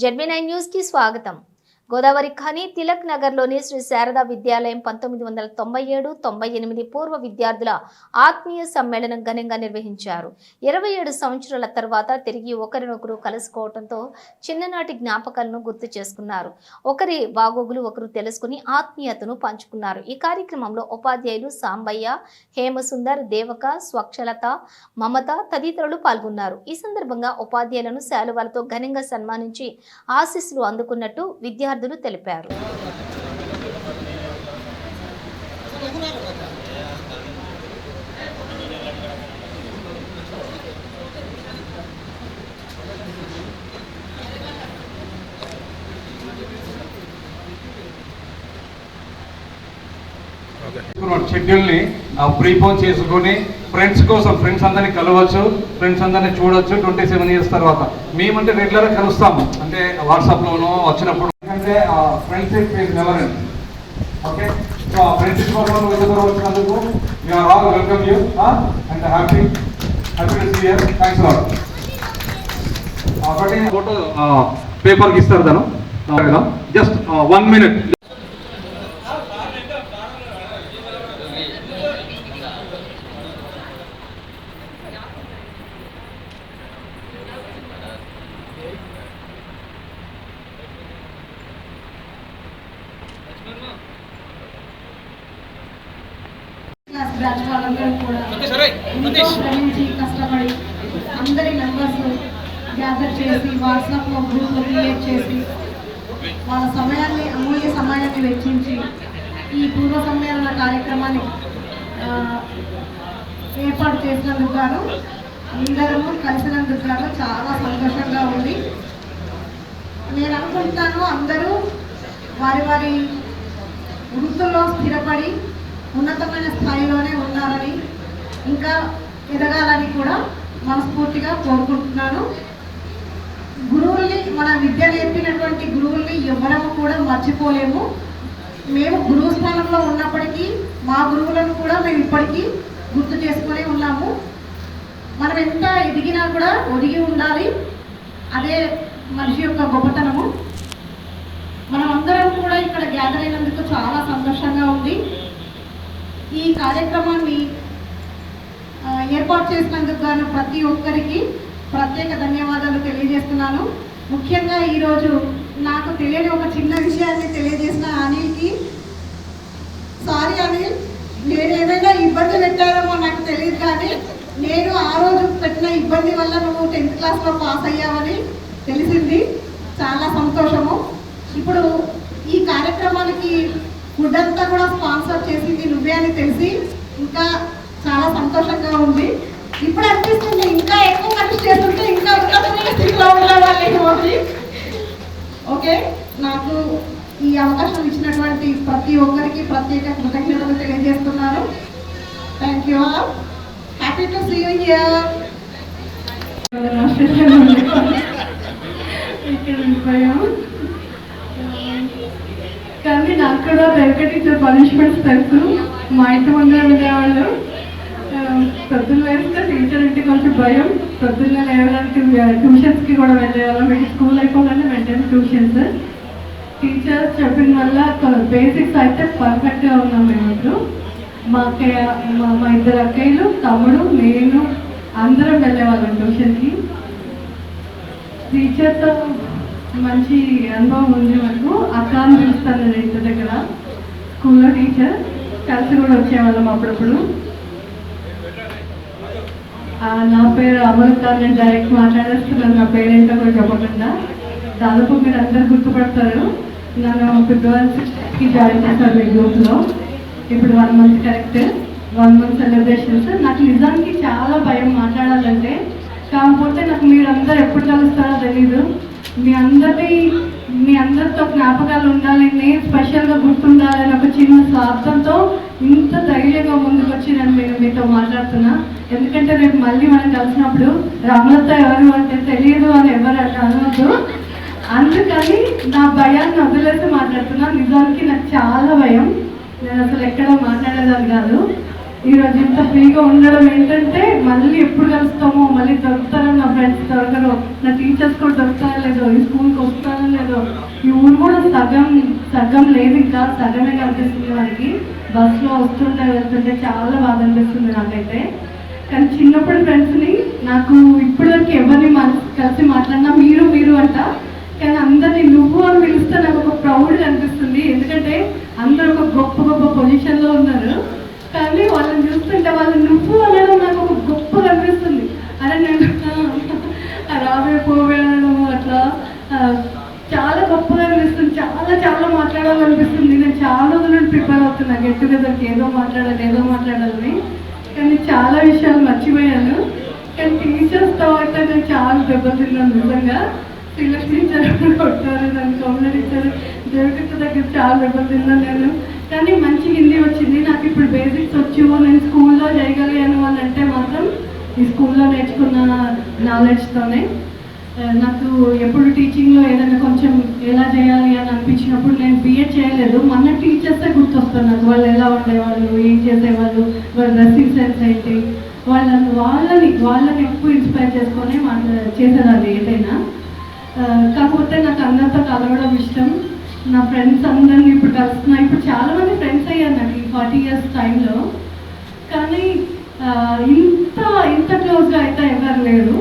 ZB nine news కి స్వాగతం గోదావరి ఖని తిలక్ నగర్లోని శ్రీ శారదా విద్యాలయం పంతొమ్మిది వందల తొంభై ఏడు తొంభై ఎనిమిది పూర్వ విద్యార్థుల ఆత్మీయ సమ్మేళనం ఘనంగా నిర్వహించారు. ఇరవై ఏడు సంవత్సరాల తర్వాత తిరిగి ఒకరినొకరు కలుసుకోవడంతో చిన్ననాటి జ్ఞాపకాలను గుర్తు చేసుకున్నారు. ఒకరి బాగోగులు ఒకరు తెలుసుకుని ఆత్మీయతను పంచుకున్నారు. ఈ కార్యక్రమంలో ఉపాధ్యాయులు సాంబయ్య హేమసుందర్ దేవక స్వచ్ఛలత మమత తదితరులు పాల్గొన్నారు. ఈ సందర్భంగా ఉపాధ్యాయులను శాలువాలతో ఘనంగా సన్మానించి ఆశీస్సులు అందుకున్నట్టు విద్యార్థులు తెలిపారు. షెడ్యూల్ని ప్రీపోన్ చేసుకొని ఫ్రెండ్స్ కోసం ఫ్రెండ్స్ అందరినీ కలవచ్చు ఫ్రెండ్స్ అందరినీ చూడొచ్చు ట్వంటీ సెవెన్ ఇయర్స్ తర్వాత. మేమంటే రెగ్యులర్గా కలుస్తాము. అంటే వాట్సాప్లోనో వచ్చినప్పుడు ఎందుకంటే friendship is never end okay so ఆ ఫ్రెండ్షిప్ కోసం ఎదురు వచ్చినందుకు we are all welcome you and happy happy to see here thanks lot ఒకటి ఫోటో పేపర్కి ఇస్తారు తను. Just one minute class branch వాళ్ళందరూ కూడా ఎంతో శ్రమించి కష్టపడి అందరి మెంబర్స్ గ్యాదర్ చేసి వాట్సాప్లో గ్రూప్లో క్రియేట్ చేసి వాళ్ళ సమయాన్ని అమూల్య సమయాన్ని వెచ్చించి ఈ పూర్వ సమ్మేళన కార్యక్రమాన్ని ఏర్పాటు చేసినందుకు గాను అందరము కలిసినందుకు గాను చాలా సంతోషంగా ఉంది. నేను అనుకుంటున్నాను అందరూ వారి వారి వృత్తుల్లో స్థిరపడి ఉన్నతమైన స్థాయిలోనే ఉన్నారని ఇంకా ఎదగాలని కూడా మనస్ఫూర్తిగా కోరుకుంటున్నాను. గురువుల్ని మన విద్య నేర్పినటువంటి గురువుల్ని ఎవరము కూడా మర్చిపోలేము. మేము గురువు స్థానంలో ఉన్నప్పటికీ మా గురువులను కూడా మేము ఇప్పటికీ గుర్తు చేసుకునే ఉన్నాము. మనం ఎంత ఎదిగినా కూడా ఒదిగి ఉండాలి. అదే మనిషి యొక్క గొప్పతనము. మనం అందరం కూడా ఇక్కడ గ్యాదర్ అయినందుకు చాలా సంతోషంగా ఉంది. ఈ కార్యక్రమాన్ని ఏర్పాటు చేసినందుకు గాను ప్రతి ఒక్కరికి ప్రత్యేక ధన్యవాదాలు తెలియజేస్తున్నాను. ముఖ్యంగా ఈరోజు నాకు తెలియని ఒక చిన్న విషయాన్ని తెలియజేసిన అనిల్కి సారీ అనిల్ నేను ఏదైనా ఇబ్బంది పెట్టానేమో నాకు తెలియదు కానీ నేను ఆ రోజు పెట్టిన ఇబ్బంది వల్ల నువ్వు టెన్త్ క్లాస్లో పాస్ అయ్యావని తెలిసింది. చాలా సంతోషము. ఇప్పుడు ఈ కార్యక్రమానికి ఫుడ్ అంతా కూడా స్పాన్సర్ చేసింది నువ్వే అని తెలిసి ఇంకా చాలా సంతోషంగా ఉంది. ఇప్పుడు అనిపిస్తుంది ఇంకా ఎక్కువ ఖర్చు చేస్తుంటే ఇంకా ఉన్నతమైన స్థితిలో ఉండేవాళ్ళేమో అని ఓకే నాకు ఈ అవకాశం ఇచ్చినటువంటి ప్రతి ఒక్కరికి ప్రత్యేక కృతజ్ఞతలు తెలియజేస్తున్నాను thank you all happy to see you here ఇక్కడ ఉండిపోయాం. కానీ నాకు కూడా వెంకటీచర్ పనిష్మెంట్స్ తెలుసు. మా ఇంటి ముందర ఉండేవాళ్ళు. పొద్దున్న వేస్తే టీచర్ ఇంటికి కొంచెం భయం. పొద్దున్న లేవడానికి ట్యూషన్స్కి కూడా వెళ్ళేవాళ్ళం. మీకు స్కూల్ అయిపోగానే వెంటనే ట్యూషన్స్ టీచర్స్ చెప్పిన వల్ల బేసిక్స్ అయితే పర్ఫెక్ట్గా ఉన్నాం మేము ఇప్పుడు. మా అక్కయ్య మా మా ఇద్దరు అక్కయ్యలు తమ్ముడు నేను అందరం వెళ్ళేవాళ్ళం ట్యూషన్కి టీచర్తో మంచి అనుభవం ఉంది మనకు. అక్క పిలుస్తాను నేను ఇంటి దగ్గర. స్కూల్లో టీచర్. కలిసి కూడా వచ్చేవాళ్ళం అప్పుడప్పుడు. నా పేరు అమృత. నేను డైరెక్ట్ మాట్లాడేస్తున్నాను. నా పేరేంటో కూడా చెప్పకుండా. దాదాపు మీరు అందరు గుర్తుపడతారు. నన్ను ఫిబ్రవరి సిక్స్కి జాయిన్ చేశారు మీ గ్రూప్లో. ఇప్పుడు one month correct one month celebrations నాకు నిజానికి చాలా భయం మాట్లాడాలంటే. కాకపోతే నాకు మీరందరూ ఎప్పుడు కలుస్తారో తెలీదు. మీ అందరి మీ అందరితో జ్ఞాపకాలు ఉండాలని నేను స్పెషల్గా గుర్తుండాలని ఒక చిన్న స్వార్థంతో ఇంత ధైర్యంగా ముందుకు వచ్చి నేను నేను మీతో మాట్లాడుతున్నా. ఎందుకంటే రేపు మళ్ళీ మనం కలిసినప్పుడు రమలత ఎవరు అంటే తెలియదు అని ఎవరు అంటే అనవద్దు అందుకని నా భయాన్ని వదిలేసి మాట్లాడుతున్నా. నిజానికి నాకు చాలా భయం. నేను అసలు ఎక్కడ మాట్లాడేదాన్ని కాదు. ఈ రోజు ఇంత ఫ్రీగా ఉండడం ఏంటంటే మళ్ళీ ఎప్పుడు కలుస్తామో మళ్ళీ దొరుకుతారో నా ఫ్రెండ్స్ దొరకరు నా టీచర్స్ కూడా దొరుకుతారో లేదో ఈ స్కూల్కి వస్తారో లేదో ఈ ఊరు కూడా సగం సగం లేదు ఇంకా సగమే కనిపిస్తుంది మనకి. బస్సులో వస్తుంటే వెళ్తుంటే చాలా బాధ అనిపిస్తుంది నాకైతే. కానీ చిన్నప్పుడు ఫ్రెండ్స్ని నాకు ఇప్పటివరకు ఎవరిని కలిసి మాట్లాడినా మీరు మీరు అంట. కానీ అందరినీ నువ్వు అని పిలిస్తే నాకు ఒక ప్రౌడ్ అనిపిస్తుంది. ఎందుకంటే అందరూ ఒక గొప్ప గొప్ప పొజిషన్లో ఉన్నారు. కానీ వాళ్ళని చూస్తుంటే వాళ్ళు నువ్వు అనడం నాకు ఒక గొప్పగా అనిపిస్తుంది. అరే నేను ఆ, రావే పోవే అనడం అట్లా చాలా గొప్పగా అనిపిస్తుంది. చాలా చాలా మాట్లాడాలనిపిస్తుంది. నేను చాలా రోజులు ప్రిపేర్ అవుతున్నా. గెట్ టుగెదర్కి ఏదో మాట్లాడాలి ఏదో మాట్లాడాలని. కానీ చాలా విషయాలు మర్చిపోయాను. కానీ టీచర్స్ అయితే నేను చాలా దెబ్బతిన్నాను నిజంగా. శ్రీలక్ష్మి టీచర్ కొట్టారు? నన్ను కమల టీచర్ దేవకృష్ణ దగ్గర చాలా దెబ్బతిన్నాను నేను. కానీ మంచి హిందీ వచ్చింది నాకు ఇప్పుడు బేసిక్స్ వచ్చి నేను స్కూల్లో చేయగలిగాను అని అంటే మాత్రం ఈ స్కూల్లో నేర్చుకున్న నాలెడ్జ్తోనే నాకు ఎప్పుడు టీచింగ్లో ఏదైనా కొంచెం ఎలా చేయాలి అని అనిపించినప్పుడు నేను బిఎడ్ చేయలేదు. మన టీచర్సే గుర్తొస్తాను నాకు వాళ్ళు ఎలా ఉండేవాళ్ళు ఏం చేసేవాళ్ళు వాళ్ళ డ్రెస్సింగ్ సెన్స్ ఏంటి? వాళ్ళని వాళ్ళని వాళ్ళని ఎక్కువ ఇన్స్పైర్ చేసుకొని మన చేసేదాన్ని ఏదైనా. కాకపోతే నాకు అందరితో కలవడం ఇష్టం. నా ఫ్రెండ్స్ అందరిని ఇప్పుడు కలుస్తున్నా ఇప్పుడు చాలా మంది ఫ్రెండ్స్ అయ్యారు నాకు ఈ ఫార్టీ ఇయర్స్ టైంలో కానీ ఇంత ఇంత క్లోజ్గా అయితే ఎవరు లేరు.